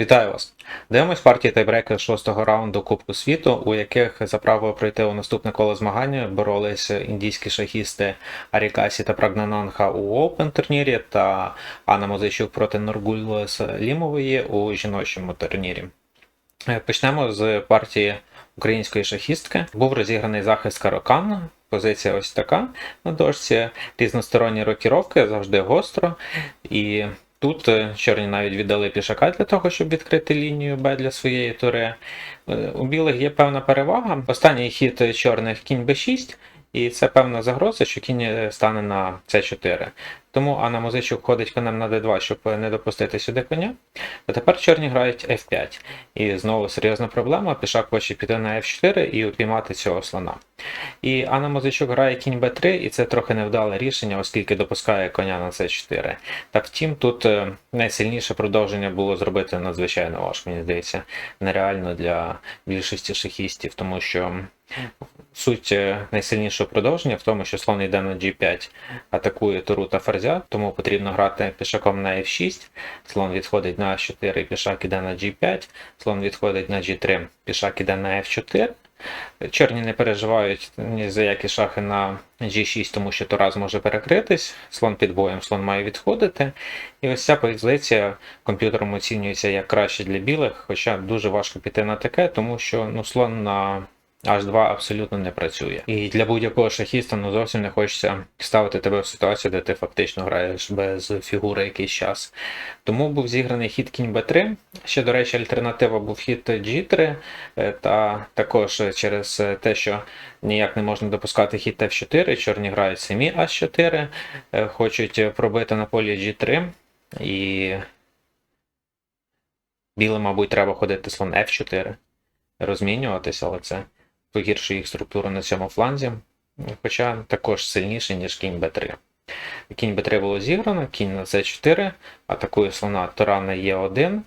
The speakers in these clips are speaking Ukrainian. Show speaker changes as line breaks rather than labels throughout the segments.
Вітаю вас! Дивимось партії тайбрейкер шостого раунду Кубку світу, у яких за право пройти у наступне коло змагання боролись індійські шахісти Арікасі та Прагнананха у Open турнірі та Анна Мозичук проти Нургуль Лімової у жіночому турнірі. Е, Почнемо з партії української шахістки. Був розіграний захист Карокан. Позиція ось така на дошці. Різносторонні рокіровки, завжди гостро. І тут е, чорні навіть віддали пішака для того, щоб відкрити лінію Б для своєї тури. Е, У білих є певна перевага. Останній хід чорних кінь Б6. І це певна загроза, що кінь е, стане на С4. Тому Анна Музичук ходить конем на d2, щоб не допустити сюди коня. А тепер чорні грають F5. І знову серйозна проблема. Пішак хоче піти на F4 і упіймати цього слона. І Анна Музичук грає кінь b3, і це трохи невдале рішення, оскільки допускає коня на c4. Та втім, тут е, найсильніше продовження було зробити надзвичайно важко, мені здається, нереально для більшості шахістів, тому що суть е, найсильнішого продовження в тому, що слон йде на G5, атакує туру та ферзя, тому потрібно грати пішаком на F6, слон відходить на H4, пішак іде на G5, слон відходить на G3, пішак іде на F4. Чорні не переживають ні за які шахи на G6, тому що Тураз може перекритись, слон під боєм, слон має відходити. І ось ця позиція комп'ютером оцінюється як краще для білих, хоча дуже важко піти на таке, тому що ну, слон на H2 абсолютно не працює. І для будь-якого шахіста ну, зовсім не хочеться ставити тебе в ситуацію, де ти фактично граєш без фігури якийсь час. Тому був зіграний хід кінь b3. Ще, до речі, альтернатива був хід G3, е, та також через те, що ніяк не можна допускати хід F4, чорні грають самі H4, е, хочуть пробити на полі G3. І білим, мабуть, треба ходити слон F4, розмінюватися, але це погіршує їх структуру на цьому фланзі, хоча також сильніше, ніж кінь b3. Кінь b3 було зіграно, кінь на c4, атакує слона Тора на e1,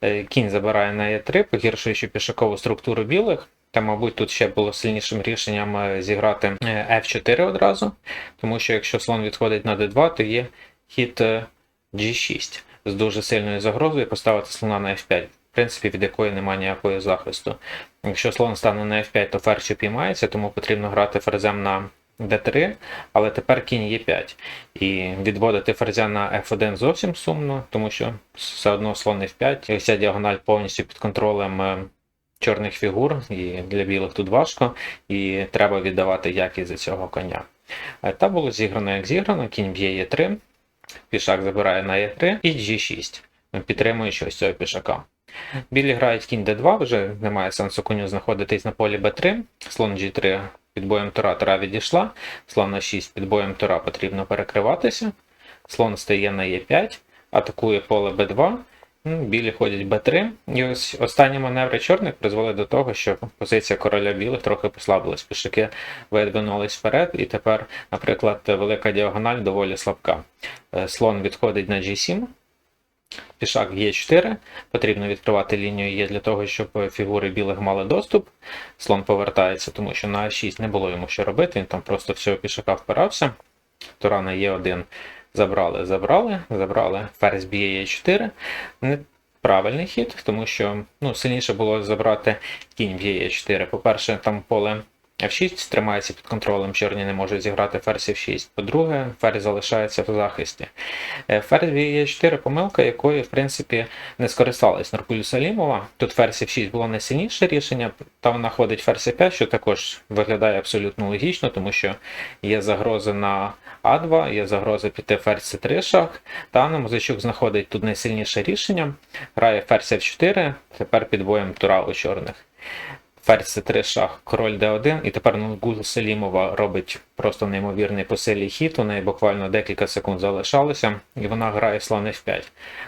е, кінь забирає на e3, погіршуючи пішакову структуру білих. Та, мабуть, тут ще було сильнішим рішенням е, зіграти е, f4 одразу, тому що якщо слон відходить на d2, то є хід е, g6 з дуже сильною загрозою поставити слона на f5 в принципі, від якої немає ніякого захисту. Якщо слон стане на F5, то ферзь упіймається, тому потрібно грати ферзем на D3, але тепер кінь Е5. І відводити ферзя на F1 зовсім сумно, тому що все одно слон F5, і вся діагональ повністю під контролем е, чорних фігур, і для білих тут важко, і треба віддавати якість за цього коня. Е, Та було зіграно як зіграно, кінь б'є Е3, пішак забирає на Е3 і G6, підтримуючи ось цього пішака. Білі грають кінь d2, вже немає сенсу коню знаходитись на полі b3. Слон g3 під боєм тура тура відійшла. Слон на 6 під боєм тура потрібно перекриватися. Слон стає на e5, атакує поле b2. Білі ходять b3. І ось останні маневри чорних призвели до того, що позиція короля білих трохи послабилась. Пішаки видвинулись вперед, і тепер, наприклад, велика діагональ доволі слабка. Е, Слон відходить на g7. Пішак Е4. Потрібно відкривати лінію Е для того, щоб фігури білих мали доступ. Слон повертається, тому що на А6 не було йому що робити, він там просто всього пішака впирався. Тура на Е1 забрали, забрали, забрали, ферзь б'є Е4. Неправильний хід, тому що ну, сильніше було забрати кінь б'є Е4. По-перше, там поле F6 тримається під контролем, чорні не можуть зіграти ферзь F6. По-друге, ферзь залишається в захисті. Е, Ферзь є 4 помилка, якої, в принципі, не скористалась Нуркулю Салімова. Тут ферзь F6 було найсильніше рішення, та вона ходить ферзь F5, що також виглядає абсолютно логічно, тому що є загроза на А2, є загроза піти ферзь C3 шах. Та Анна Музичук знаходить тут найсильніше рішення. Грає ферзь F4, тепер під боєм тура у чорних. Ферзь c3 шах, король d1, і тепер Нургул Селімова робить просто неймовірний по силі хід. У неї буквально декілька секунд залишалося, і вона грає слон f5.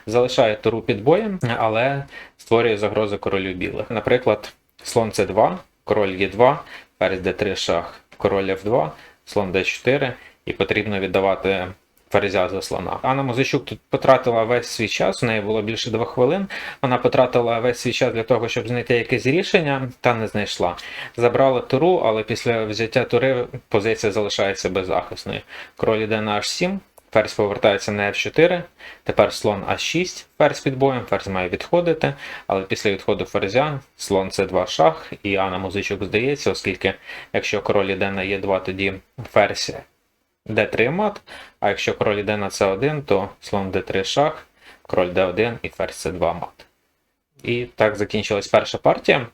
Залишає туру під боєм, але створює загрозу королю білих. Наприклад, слон c2, король e2, ферзь d3 шах, король f2, слон d4, і потрібно віддавати ферзя за слона. Анна Музичук тут потратила весь свій час, у неї було більше двох хвилин. Вона потратила весь свій час для того, щоб знайти якесь рішення, та не знайшла. Забрала туру, але після взяття тури позиція залишається беззахисною. Король йде на H7, Ферзь повертається на F4, тепер слон А6, ферзь під боєм, ферзь має відходити, але після відходу ферзя слон С2 шах, і А на музичок здається, оскільки якщо король іде на Е2, тоді ферзь d3 мат, а якщо король йде на С1, то слон d3 шах, король d1 і ферзь С2 мат. І так закінчилась перша партія.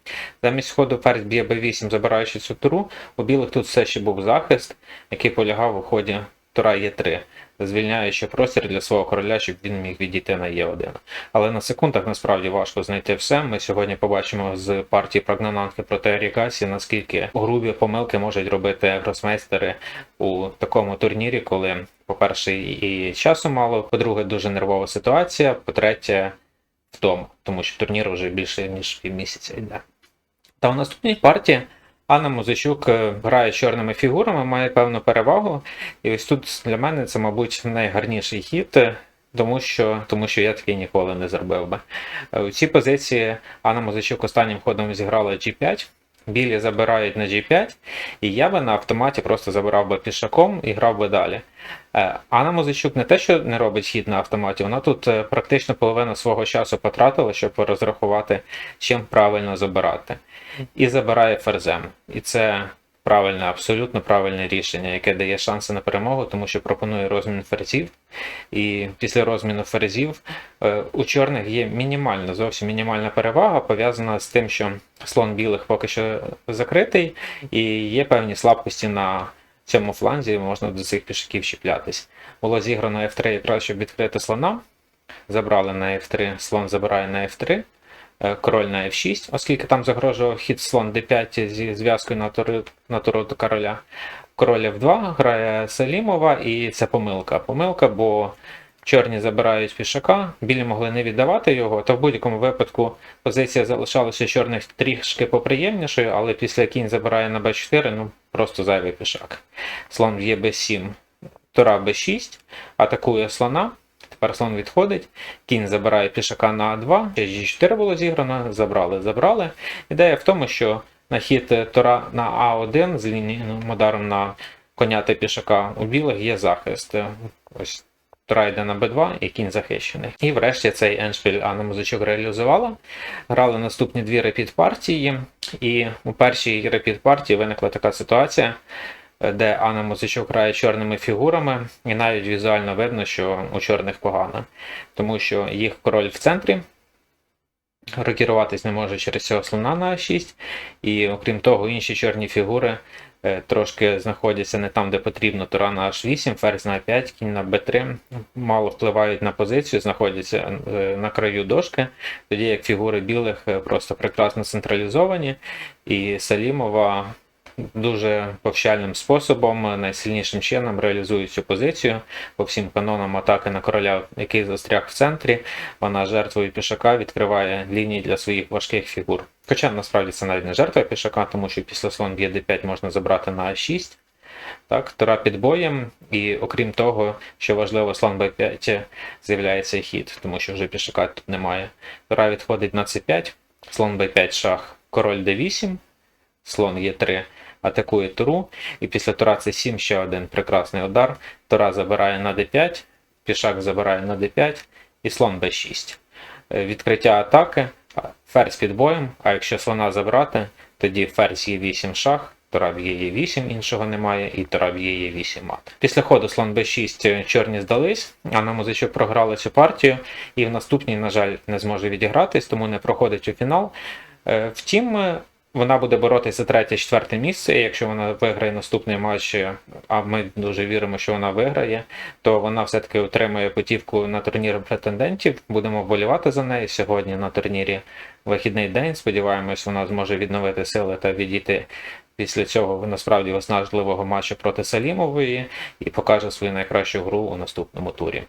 Замість ходу ферзь б'є b8, забираючи цю туру, у білих тут все ще був захист, який полягав у ході тура Е3, звільняючи простір для свого короля, щоб він міг відійти на Е1. Але на секундах насправді важко знайти все. Ми сьогодні побачимо з партії Прогнананки проти Арігасі, наскільки грубі помилки можуть робити гросмейстери у такому турнірі, коли, по-перше, і часу мало, по-друге, дуже нервова ситуація, по-третє, втома, тому що турнір вже більше ніж півмісяця йде. Та в наступній партії Анна Музичук е, грає чорними фігурами, має певну перевагу. І ось тут для мене це, мабуть, найгарніший хід, е, тому що тому що я такий ніколи не зробив би. Е, У цій позиції Анна Музичук останнім ходом зіграла G5. Білі забирають на G5, і я би на автоматі просто забирав би пішаком і грав би далі. Е, Анна Музичук не те, що не робить хід на автоматі, вона тут е, практично половину свого часу потратила, щоб розрахувати, чим правильно забирати. І забирає ферзем. І це правильне, абсолютно правильне рішення, яке дає шанси на перемогу, тому що пропонує розмін ферзів. І після розміну ферзів е, у чорних є мінімальна, зовсім мінімальна перевага, пов'язана з тим, що слон білих поки що закритий, і є певні слабкості на цьому фланзі, можна до цих пішаків чіплятись. Було зіграно F3 якраз, щоб відкрити слона. Забрали на F3, слон забирає на F3, е, король на F6, оскільки там загрожував хід слон D5 зі зв'язкою на туру, на туру до короля. Король F2 грає Салімова, і це помилка. Помилка, бо чорні забирають пішака, білі могли не віддавати його, то в будь-якому випадку позиція залишалася чорних трішки поприємнішою, але після кінь забирає на b4, ну просто зайвий пішак. Слон б'є b7, тура b6, атакує слона. Тепер слон відходить, кінь забирає пішака на А2, ще G4 було зіграно, забрали, забрали. Ідея в тому, що на хід тура на А1 з лінійним ударом на коня та пішака у білих є захист. Ось Тура йде на Б2 і кінь захищений. І врешті цей еншпіль Анна Музичок реалізувала. Грали наступні дві репіт партії, і у першій репіт партії виникла така ситуація, де Анна Музичок грає чорними фігурами, і навіть візуально видно, що у чорних погано, тому що їх король в центрі. Рокіруватись не може через цього слона на А6, і окрім того, інші чорні фігури трошки знаходяться не там, де потрібно, то рана H8, ферзь на А5, кінь на Б3, мало впливають на позицію, знаходяться е, на краю дошки, тоді як фігури білих е, просто прекрасно централізовані, і Салімова дуже повчальним способом, найсильнішим чином реалізує цю позицію по всім канонам атаки на короля, який застряг в центрі. Вона жертвою пішака відкриває лінії для своїх важких фігур. Хоча насправді це навіть не жертва пішака, тому що після слон б'є d5 можна забрати на А6. Так, Тура під боєм, і окрім того, що важливо, слон b5 з'являється хід, тому що вже пішака тут немає. Тура відходить на c5, слон b5 шах, король d8, слон Е3 атакує туру, і після тура c7 ще один прекрасний удар. Тура забирає на d5, пішак забирає на d5 і слон b6. Е, Відкриття атаки, ферзь під боєм, а якщо слона забрати, тоді ферзь є 8 шах, тура б'є є 8, іншого немає, і тура б'є є 8 мат. Після ходу слон b6 чорні здались, а на музичок програли цю партію, і в наступній, на жаль, не зможе відігратись, тому не проходить у фінал. Е, Втім, вона буде боротися за третє-четверте місце. і Якщо вона виграє наступний матч, а ми дуже віримо, що вона виграє, то вона все-таки отримає путівку на турнір претендентів. Будемо вболівати за неї сьогодні на турнірі вихідний день. Сподіваємось, вона зможе відновити сили та відійти після цього насправді виснажливого матчу проти Салімової і покаже свою найкращу гру у наступному турі.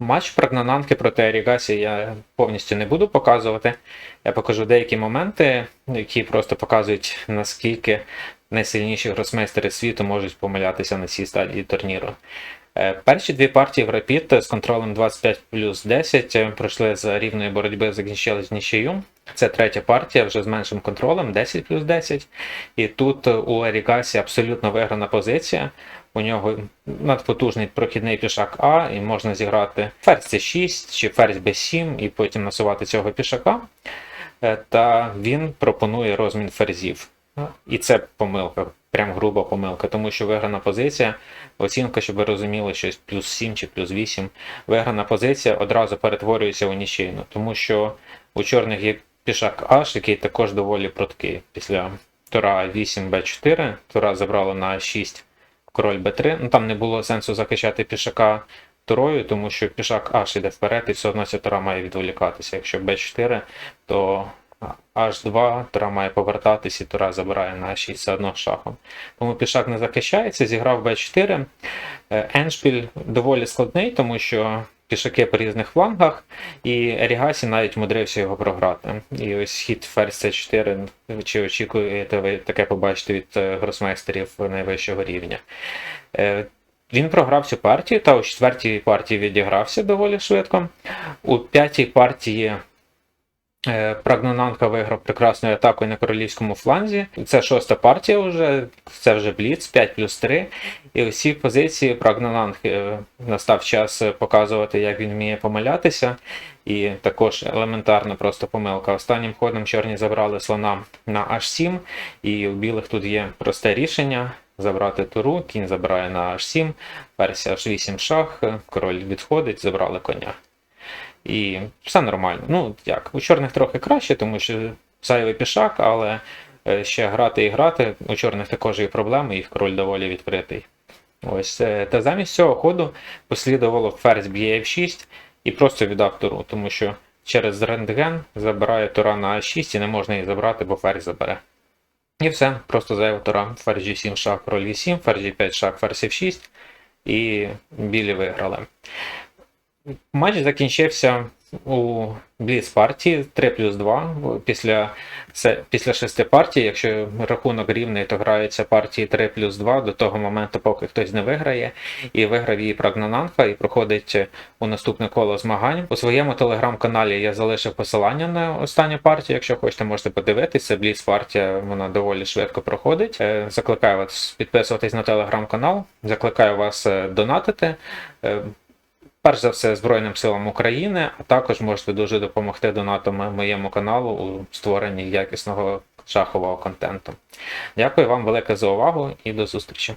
Матч Прогнананки проти Арігасі я повністю не буду показувати. Я покажу деякі моменти, які просто показують, наскільки найсильніші гросмейстери світу можуть помилятися на цій стадії турніру. Е, Перші дві партії в Rapid з контролем 25 плюс 10 е, пройшли з рівної боротьби, закінчились нічию. Це третя партія вже з меншим контролем 10 плюс 10. І тут у Арігасі абсолютно виграна позиція. у нього надпотужний прохідний пішак А, і можна зіграти ферзь C6 чи ферзь B7, і потім насувати цього пішака. Е, Та він пропонує розмін ферзів. І це помилка, прям груба помилка, тому що виграна позиція, оцінка, щоб ви розуміли, щось плюс 7 чи плюс 8, виграна позиція одразу перетворюється у нічийну, тому що у чорних є пішак H, який також доволі пруткий. Після тура 8 Б4, тура забрала на 6 король Б3. Ну там не було сенсу захищати пішака турою, тому що пішак H йде вперед, і все одно ця тура має відволікатися. Якщо Б4, то H2, тура має повертатись, і тура забирає на 6 все одно шахом. Тому пішак не захищається, зіграв Б4. Е, Еншпіль доволі складний, тому що пішаки по різних флангах, і Ерігасі навіть мудрився його програти. І ось хід ферзь C4, чи очікуєте ви таке побачити від е, гросмейстерів найвищого рівня. Е, Він програв цю партію, та у четвертій партії відігрався доволі швидко. У п'ятій партії Прагнонанка виграв прекрасною атакою на королівському фланзі. Це шоста партія вже, це вже Бліц, 5 плюс 3. І усі позиції Прагнонанг е, настав час показувати, як він вміє помилятися. І також елементарна просто помилка. Останнім ходом чорні забрали слона на H7, і у білих тут є просте рішення. Забрати туру, кінь забирає на H7, версія H8 шах, король відходить, забрали коня. І все нормально. Ну, як, у чорних трохи краще, тому що зайвий пішак, але е, ще грати і грати. У чорних також є проблеми, їх король доволі відкритий. Ось, е, та замість цього ходу послідувало ферзь б'є F6 і просто віддав туру, тому що через рентген забирає тура на А6 і не можна її забрати, бо ферзь забере. І все, просто зайва тура. Ферзь G7 шах, король E7, ферзь G5 шах, ферзь F6 і білі виграли. Матч закінчився у Бліц партії 3 плюс 2. Після, після шести партій, якщо рахунок рівний, то граються партії 3 плюс 2 до того моменту, поки хтось не виграє. І виграв її Прагнананха і проходить у наступне коло змагань. У своєму телеграм-каналі я залишив посилання на останню партію. Якщо хочете, можете подивитися. Бліц партія вона доволі швидко проходить. Е, Закликаю вас підписуватись на телеграм-канал, закликаю вас е, донатити. Перш за все, Збройним силам України, а також можете дуже допомогти донатами моєму каналу у створенні якісного шахового контенту. Дякую вам велике за увагу і до зустрічі!